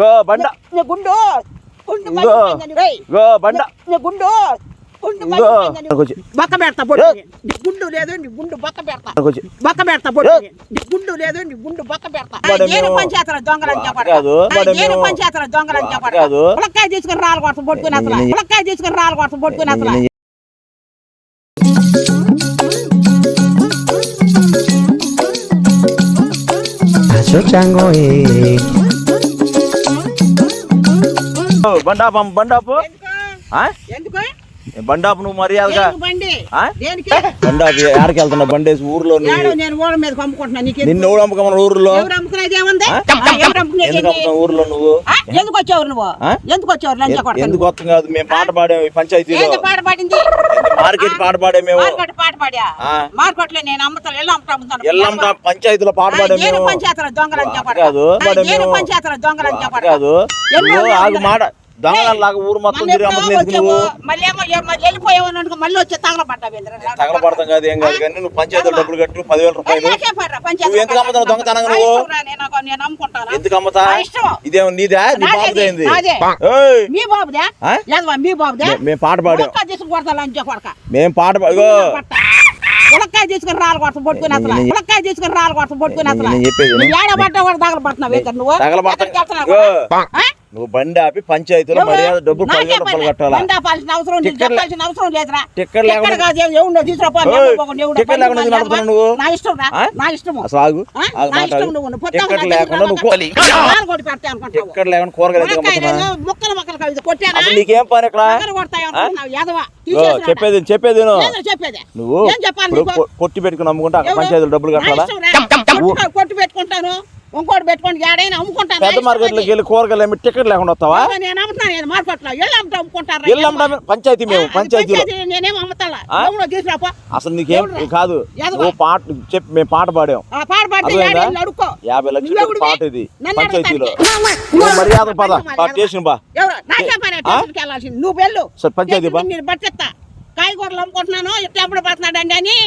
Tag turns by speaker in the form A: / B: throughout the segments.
A: Go బండ.
B: గుండు.
A: Go. బండ.
B: గుండు. బొక్క పెడతా గుండు లేదు గుండు బొక్క పెడతా.
A: కొంచెం
B: బొక్క పెడతా బొట్టు నీ. గుండు లేదు గుండు బొక్క పెడతా. నేను పంచాయతీల దొంగలని చెప్పాడు నేను పంచాయతీల దొంగలని చెప్పాడు. పులక్కాయ తీసుకుని రాళ్ళు కొడతా పట్టుకుని అసలు. పులక్కాయ తీసుకుని రాళ్ళు కొడతా పట్టుకుని అసలు.
C: Chango, eh.
A: బండాపు బండాపు బండాపు నువ్వు మర్యాదగా.
B: బండి?
A: బండాపు ఆడికి వెళ్తున్నా బండేసి ఊర్లో నిన్ను ఎవడు అమ్ముకోమన్న ఊర్లో? ఊర్లో నువ్వు?
B: ఎందుకు వచ్చావు నువ్వు? ఎందుకు వచ్చావు?
A: ఎందుకు వస్తాం కాదు మేము పాట పాడాము ఈ పంచాయతీలో.
B: పాట పాడింది?
A: మార్కెట్ పాట పాడే మేము?
B: పాట పాడా?
A: ఆ.
B: మార్కెట్లో నేను అమ్ముతాను. అమ్ముతాను
A: పంచాయతీలో పాట పాడే మేము?
B: పంచాయతీల? దొంగలని చెప్పాడు
A: కాదు,
B: పంచాయతీల? దొంగలని చెప్పాడు
A: ఆగు. మాట దొంగలాగా ఊరు మొత్తం తగలపడతాం కాదు ఏం కాదు కానీ నువ్వు పంచాయతీలో డబ్బులు కట్టు పదివేల రూపాయలు. నువ్వు ఎందుకు అమ్ముతున్నావు దొంగతనంగా నువ్వు? ఎందుకు అమ్ముతా. ఇదేమో నీదా? నీ బాబుదేంది మేము పాట పాడాం. మేము పాట పా- ఇగో.
B: ఉలక్కాయ తీసుకుని రాళ్ళు కొడతా పట్టుకుని అసలు. ఉలక్కాయ తీసుకుని రాళ్ళు కొడతా పట్టుకుని అసలు. ఏడబడ్డా కూడా తగలబడుతున్నావు నువ్వు?
A: నువ్వు బండి ఆపి పంచాయతీలో? మర్యాద రూపాయలు. కట్టాలా?
B: ఆపాల్సిన అవసరం చెప్పాల్సిన అవసరం లేదురా.
A: టిక్కెట్ లేకుండా-
B: టిక్కెట్?
A: నడుపుతున్నావు నువ్వు?
B: నా ఇష్టం? నా ఇష్టం.
A: టిక్కెట్ లేకుండా నువ్వు టిక్కెట్ లేకుండా కూరగాయలు ఎందుకు
B: ములక్కాయ
A: అమ్ముతున్నా
B: లేదు, ముక్కలు ముక్కలు కవిత కొట్టానా?
A: అసలు నీకేం పని ఇక్కడ. చెప్పేది చెప్పేది నువ్వు కొట్టి పెట్టుకుని అమ్ముకుంటే? పంచాయతీలో డబ్బులు కట్టాలా?
B: కొట్టు పెట్టుకుంటాను. ఇంకోటి పెట్టుకోండి ఏడైనా అమ్ముకుంటాను.
A: పెద్ద మార్కెట్లోకి వెళ్ళి కూరగాయలు ఏమి టికెట్ లేకుండా వస్తావా?
B: నేను అమ్ముతున్నాను నేను మార్కెట్లో. ఎల్లు అమ్ముతా అమ్ముకుంటారు
A: ఇల్లు అమ్మడం పంచాయతీ మేము పంచాయతీలో.
B: నేనేం అమ్ముతా
A: ఆ?
B: ఎవరో తీసుకురాపో
A: అసలు నీకేం? కాదు. నువ్వు పాట చెప్పి మేము పాట పాడాం.
B: ఆ పాట పాడితే అడుక్కో.
A: యాభై లక్షలు? పాట ఇది పంచాయతీలో. మర్యాద పద
B: మర్యాద.
A: స్టేషన్ బా
B: నువ్వు వెళ్ళు.
A: సరే, పంచాయతీ బా.
B: నేను పట్టెత్తా కాయగూరలు అమ్ముకుంటున్నాను ఇట్లా ఎప్పుడు పడుతున్నాడు అని.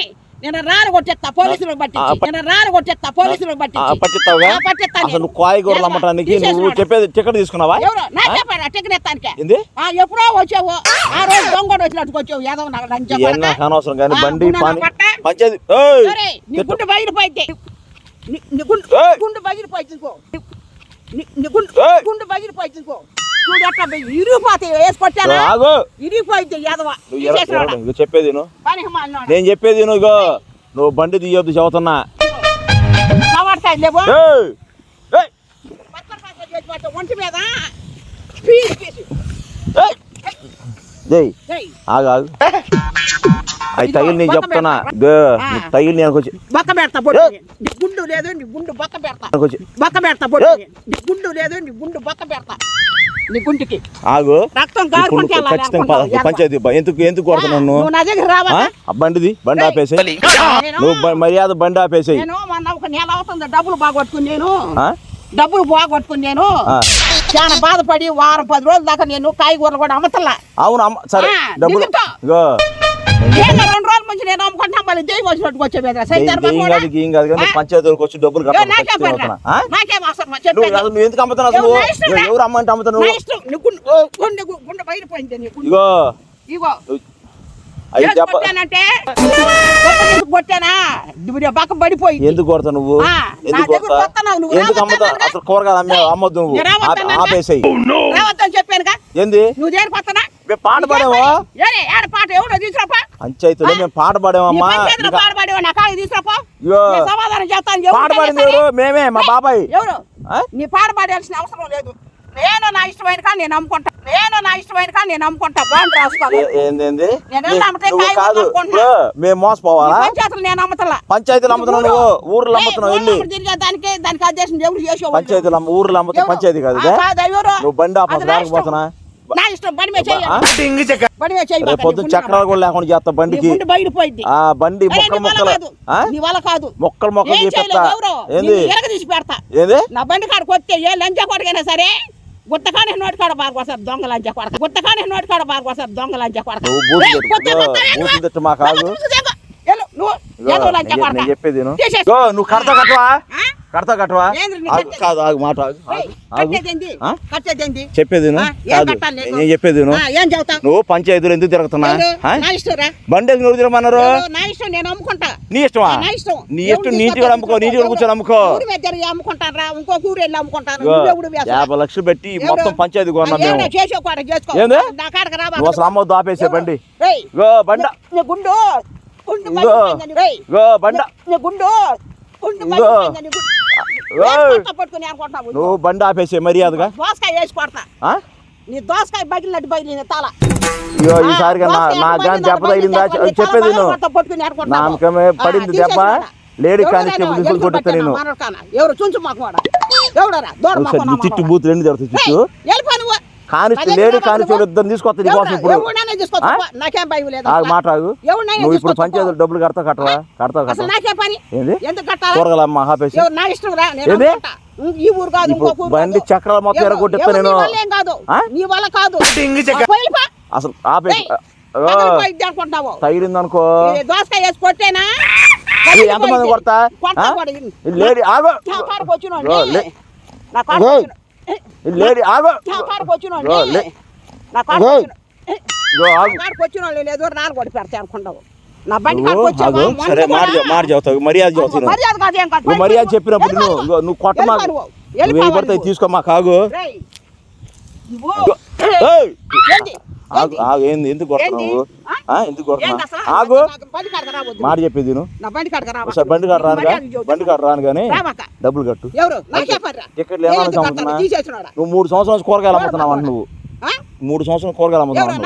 B: నేను రారు కొట్టేస్తా పోలీసులకు
A: ఆ,
B: పట్టించి.
A: ప-
B: నేను రారు కొట్టేస్తా పోలీసులకు
A: ఆ,
B: పట్టించి
A: పట్టిస్తావుగా?
B: ఆ, పట్టిస్తా
A: అసలు. నువ్వు
B: ఏమ్మా?
A: అమ్మటానికి నువ్వు. చెప్పేది టికెట్ తీసుకున్నావా?
B: ఎవరు? నాకే పని టికెట్ ఎత్తానికే.
A: ఏంది?
B: ఎప్పుడో వచ్చావు. ఆ రోజు దొంగడు వచ్చినట్టుకు వచ్చావు. ఏదో నాకు
A: అనవసరం కానీ బండి పని
B: నీ. గుండు నీ- నీ గుండు. నీ- గుండు
A: ఏయ్!
B: గుండు బయలుపోయింది ఇంకో. చూడు ఎట్లా ఇరిగిపోతాయి వేసి ఇరిగిపోయింది యాదవ
A: నువ్వు చెప్పేది విను. నేను చెప్పేది నువ్వు నువ్వు బండి తీయొద్దు ఏయ్, ఆగు ఆగు. అవి తగిలి నేను చెప్తున్నా. తగిలి నేను
B: బొక్క పెడతా గుండు లేదు నీ గుండు బొక్క పెడతా. బొక్క పెడతా గుండు లేదు నీ గుండు బొక్క పెడతా. గుంటికి.
A: ఆగు.
B: రక్తం
A: ఖచ్చితంగా. పంచాయతీ. ఎందుకు ఎందుకు కొడుతున్నావు
B: నువ్వు?
A: నువ్వు
B: నా దగ్గర రావా
A: బండిది బండి ఆపేసి నువ్వు మర్యాద బండి ఆపేసేయి.
B: నేను మొన్న ఒక నెల అవుతుంది డబ్బులు బాగొట్టుకుని నేను? డబ్బులు బాగొట్టుకుని నేను. చాలా బాధపడి వారం పది రోజుల దాకా నేను కాయగూరలు కూడా అమ్మతల్లా
A: అవును అమ్మ సరే డబ్బులు
B: దెయ్యం వచ్చినట్టు వచ్చే మీద?
A: పంచాయతీలకు వచ్చి డబ్బులు నువ్వు ఎందుకు అమ్ముతున్నావు?
B: ఎవరు
A: అమ్మంటే అమ్ముతున్నావు?
B: గుండె బయటపోయింది
A: ఇగో.
B: ఇగో.
A: ఎందుకు కొడతావు నువ్వు? ఎందుకు అమ్ముతావు? అసలు కూరగాయలు అమ్మొద్దు నువ్వు? ఆపేసేయి. ఏంది? మేము పాట
B: ఏడ పాట ఎవడో
A: పంచాయతీలో మేము పాట పాడామమ్మా
B: పాట
A: పాడింది. ఎవరు? మేమే మా బాబాయ్.
B: ఎవరు? నీ పాట పాడాల్సిన అవసరం లేదు. నేను నా ఇష్టమైన కానీ నేను అమ్ముకుంటా నేను నా ఇష్టమైన కానీ నేను అమ్ముకుంటా బాండ్ రాసుకోవాలి
A: కాదు. మేము మోసపోవాలా?
B: పంచాయతీలు నేను అమ్మతలా
A: పంచాయతీలు అమ్ముతున్నావు నువ్వు? ఊర్లో అమ్ముతున్నావు వెళ్ళి.
B: దానికి దానికి అధ్యక్షం ఎవరు చేసేవాళ్ళు?
A: పంచాయతీలు ఊర్లో అమ్ముతా? పంచాయతీ కాదు? నువ్వు బండి ఆప
B: అది నా
A: దానికి
B: ఇష్టం.
A: పోతున్నా.
B: నా ఇష్టం బండి మీద చెయ్యి.
A: ఆ?
B: బండి మీద చెయ్యి
A: రేపు పొద్దున్న చక్రాలు కూడా లేకుండా చేస్తా బండికి.
B: బయటపోయింది
A: ఆ బండి మొక్కలు మొక్కలు.
B: కాదు.
A: ఆ?
B: నీ వల్ల కాదు.
A: మొక్కలు మొక్కలు
B: ఎవరు?
A: ఏంది?
B: ఎరగ తీసి పెడతా.
A: ఏది?
B: నా బండి కాడకు వస్తే ఏ లంచా కొడకైనా సరే గుత్తకానే నోటి కాడ పారుకోసారు దొంగ లంచా కొడక గుత్తకానే నోటి కాడ పారుకోసారు దొంగ లంచా కొడక
A: నువ్వు చెప్పేది నువ్వు కడతా కట్టవా? కడతా కట్టవా? కాదు ఆగు మాట? చెప్పేది కాదు? నేను చెప్పేది నువ్వు పంచాయతీలు ఎందుకు తిరుగుతున్నా? బండి ఎందుకు తిరగమన్నారు?
B: నా
A: ఇష్టమా?
B: నా ఇష్టం.
A: నీటి కూడా అమ్ముకో నీటి కూడా కూర్చొని అమ్ముకో? యాభై లక్షలు పెట్టి? మొత్తం పంచాయతీ కొన్నాం మేము నువ్వు అసలు ఆపేసే బండి. బండ.
B: గుండు. గుండు
A: బండ.
B: గుండు.
A: నువ్వు బండి ఆపేసే మర్యాదగా?
B: దోసకాయ వేసి కొడతా.
A: ఆ?
B: నీ దోసకాయ బగిలినట్టు బగిలిన తల.
A: ఇగో ఈసారిగా నా కానీ దెబ్బ తగిలిందా? చెప్పేది నామకమే పడింది దెబ్బ? లేడీ కానిస్టేబుల్ తీసుకొని కొట్టుతా నేను?
B: ఎవరు చుంచు మాకు ఎవడరా?
A: నువ్వు తిట్టు బూత్ రెండు జరుగుతుంది
B: నువ్వు.
A: కానిస్టేబుల్ లేడీ కానిస్టేబుల్ ఇద్దరు తీసుకొస్తా నీకోసం ఇప్పుడు. మాట నువ్వు ఇప్పుడు. పంచాయతీలు డబ్బులు కడతా కట్టవా కడతా
B: అసలు
A: కట్టవా
B: నాకే పని?
A: ఏంది? కూరగాయలు ఏంది?
B: ఈ ఊరు కాదు
A: బండి. చక్రాలు మొత్తం ఎరగొట్టిస్తా నేను.
B: కాదు.
A: ఆ?
B: నీ వల్ల కాదు.
A: అసలు ఆపేసి. తగిలింది అనుకో
B: ఈ దోసకాయ వేసి కొట్టేనా?
A: ఎంతమంది కొడతా? లేడీ ఆగో.
B: నా
A: లేడీ ఆగో
B: నా కాడకు వచ్చినోడిని.
A: ఇగో, లే.
B: నా కాడకు
A: ఇగో.
B: వచ్చినోడిని.
A: ఇగో ఆగు
B: నా కాడకు వచ్చినోళ్ళు లేదు నాలుగు కొట్టి పెడతా అనుకుంటావు నా బండి.
A: సరే మాట చెబుతావు మర్యాద చెబుతావు.
B: మర్యాద
A: చెప్పినప్పుడు నువ్వు నువ్వు కొట్ట మాకు పడతాయి. తీసుకో మా కాగు ఆగు ఆగు ఏంది? ఎందుకు కొడుతున్నావు? ఎందుకు
B: అసలు?
A: ఆగు. మాట చెప్పేది. ఒకసారి బండి కాడ
B: చెబుతా.
A: బండి కాడ రాను కానీ. డబ్బులు కట్టు. టికెట్లు ఏమైనా
B: నేను ఎందుకు
A: అమ్ముతున్నా? నువ్వు మూడు సంవత్సరాలు కూరగాయలు అమ్ముతున్నావు అంట నువ్వు?
B: ఆ?
A: మూడు సంవత్సరాలు కూరగాయలు అమ్ముతున్నావు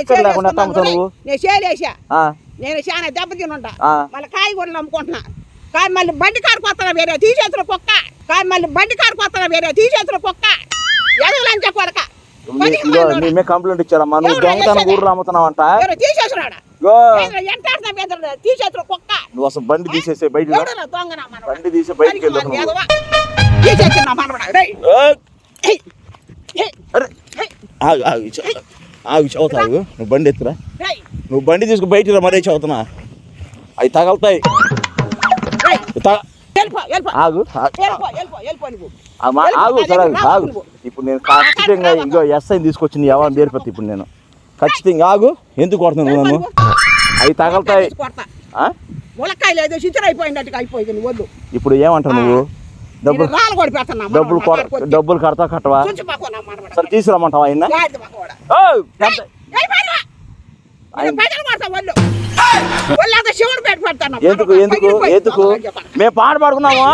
A: టికెట్ లేకుండా అమ్ముతావు. నువ్వు?
B: నేను చాలా దెబ్బతినుంటా
A: ఆ.
B: మళ్ళీ కాయగూరలు అమ్ముకుంటున్నా. కానీ మళ్ళీ బండి కాడికి వేరే? తీసేసిన కుక్క. కానీ మళ్ళీ బండి కాడికి వేరే? తీసేసిన కుక్క. ఎదగలంచ కొడక
A: మీద కంప్లైంట్ ఇచ్చారమ్మా నువ్వు దొంగతనం
B: బెదరు తీసేసిన కుక్క.
A: నువ్వు అసలు బండి తీసేసే బయట? బండి తీసి బయటికి ఆగు చదువుతావు నువ్వు బండి ఎత్తురా. నువ్వు బండి తీసుకు బయటికి రా మరీ చదువుతున్నా. అవి తగలుతాయి. ఆగు ఆగు. ఆగు. సరే. ఇప్పుడు నేను ఖచ్చితంగా ఇంకో ఎస్ఐని తీసుకొచ్చి నీ ఎవరిని దేరిపోతా ఇప్పుడు నేను. ఖచ్చితంగా ఆగు. ఎందుకు కొడుతున్నావు నువ్వు నన్ను? అవి తగలుతాయి.
B: తీసి కొడతా.
A: ఆ?
B: ములక్కాయ లేదు చిచ్చర అయిపోయినట్టుగా అయిపోయింది నువ్వు వద్దు.
A: ఇప్పుడు ఏమంటావు నువ్వు? డబ్బులు డబ్బులు. డబ్బులు కడతా కట్టవా. సరే తీసుకురమ్మంటావా ఆయన ఎందుకు. ఎందుకు ఎందుకు. మేము పాట పాడుకున్నామా?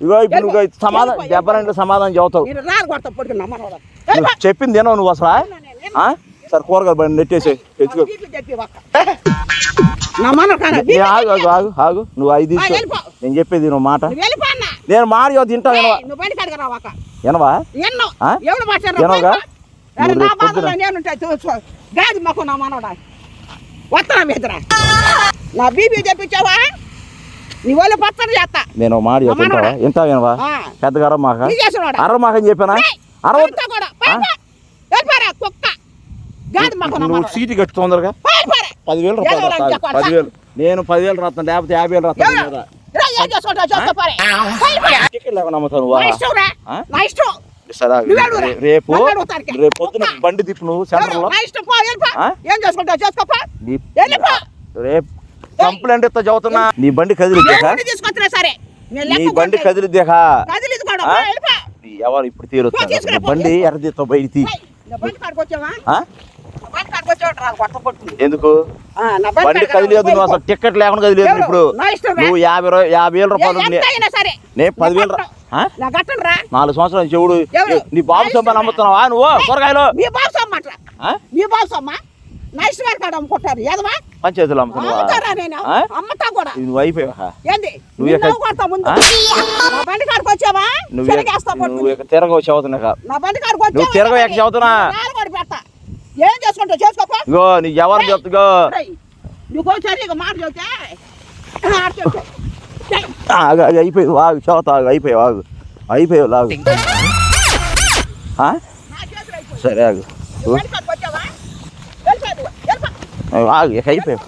A: ఇగో, ఇప్పుడు నువ్వు. సమాధానం దెబ్బలంటే సమాధానం. నువ్వు చెప్పింది తినవు నువ్వు అసలు? సరే కూరగాయలు బండి నెట్టేసి? నేను ఆగు ఆగు ఆగు నువ్వు ఐదు. నేను చెప్పేది నువ్వు మాట. నేను మాట చెబుతా తింటా వినవా?
B: ఏయ్, నా బాధలో
A: పొద్దున-
B: నేనుంటా చూసుకో గాది మాకు నా మనవడా. వస్తానా మీదరా నా బీబీ తెప్పించావా? నీ వాళ్ళు పచ్చడి చేస్తా.
A: నేను మాట చెబుతా వింటావా వింటా వినవా. పెద్దగా అర మాక?
B: తీసేసినోడా
A: అర మాక అని చెప్పానా? అరవ
B: కూడా. కుక్క. గాది మాకు
A: నువ్వు సీటు కట్టు తొందరగా. పదివేలు రూపాయలు? పదివేలు. నేను పదివేలు రాస్తాను లేకపోతే యాభై వేలు రాస్తాను ఆ?
B: నా ఇష్టం.
A: సరే రేపు. రేపు పొద్దున. బండి తిప్పు నువ్వు సెంటర్లో
B: ఎవరు? నా ఇష్టం పో వెళ్ళిపో
A: ఆ?
B: ఏం చేసుకోపో.
A: రేపు కంప్లైంట్ ఇస్తా చదువుతున్నా. నీ బండి
B: నేను
A: నీ బండి
B: వెళ్ళిపో
A: ఎవరు ఇప్పుడు తీరుతా
B: పో,
A: బండి ఎర్రదీస్తావు బయట తీ ఎందుకు? బండి కదిలేదు నువ్వు అసలు. టికెట్ లేకుండా కదిలేదు? ఇప్పుడు. నువ్వు యాభై యాభై వేల రూపాయలు నేను పదివేలు నాలుగు సంవత్సరాలు చెవుడు? నీ బాబు సొమ్మ నమ్ముతున్నావా నువ్వు? కూరగాయలు?
B: మీ బాబు సొమ్మంటరా
A: ఆ?
B: మీ బాబు సొమ్మ నా ఇష్టం వారి కాడ అమ్ముకుంటారు. ఎదవా
A: పంచాయతీలు అమ్ముతున్నావా?
B: నేను? అమ్మతా కూడా.
A: నువ్వు అయిపోయావా?
B: ఏంది?
A: నువ్వు
B: కొడతా ముందు? నా బండి కాడికి వచ్చావా?
A: నువ్వు నువ్వు తిరగవు చదువుతున్నా
B: నా బండి కాడికి వచ్చావా?
A: నువ్వు తిరగవు ఎక్క
B: కూడా పెడతా. ఏం చేసుకుంటావు? చేసుకోపో.
A: ఇగో నీ ఎవరు చెప్తుగో
B: నువ్వు మాట చెబితే.
A: ఆగు ఆగు అయిపోయి ఆగు చోత ఆగు. అయిపోయావు ఆగు అయిపోయావు లాగు
B: అయిపోయి
A: సరే ఆగు. ఆగు ఇక అయిపోయావు